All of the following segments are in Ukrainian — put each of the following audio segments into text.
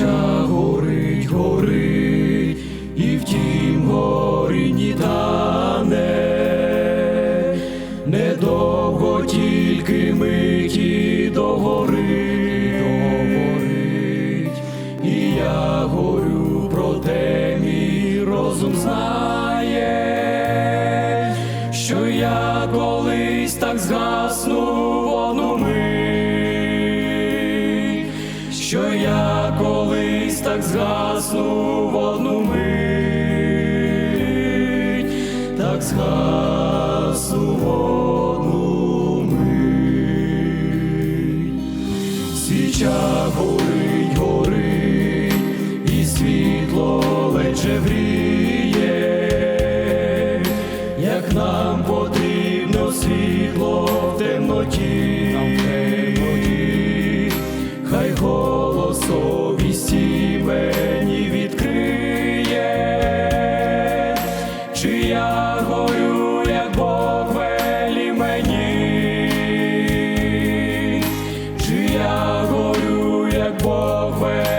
горить, горить, і втім горінні тане, недовго тільки миті догорить, догорить, і я горю, проте мій розум знає, що я колись так згасну в одну колись так згасну в одну мить, так згасну в одну мить. Свіча горить, горить, і світло лече гріє, як нам потрібно світло в темноті, Бог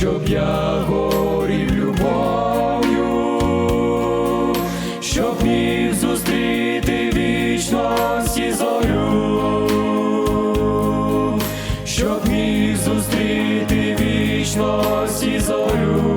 щоб я горів любов'ю, щоб міг зустріти вічності зорю щоб міг зустріти вічності зорю.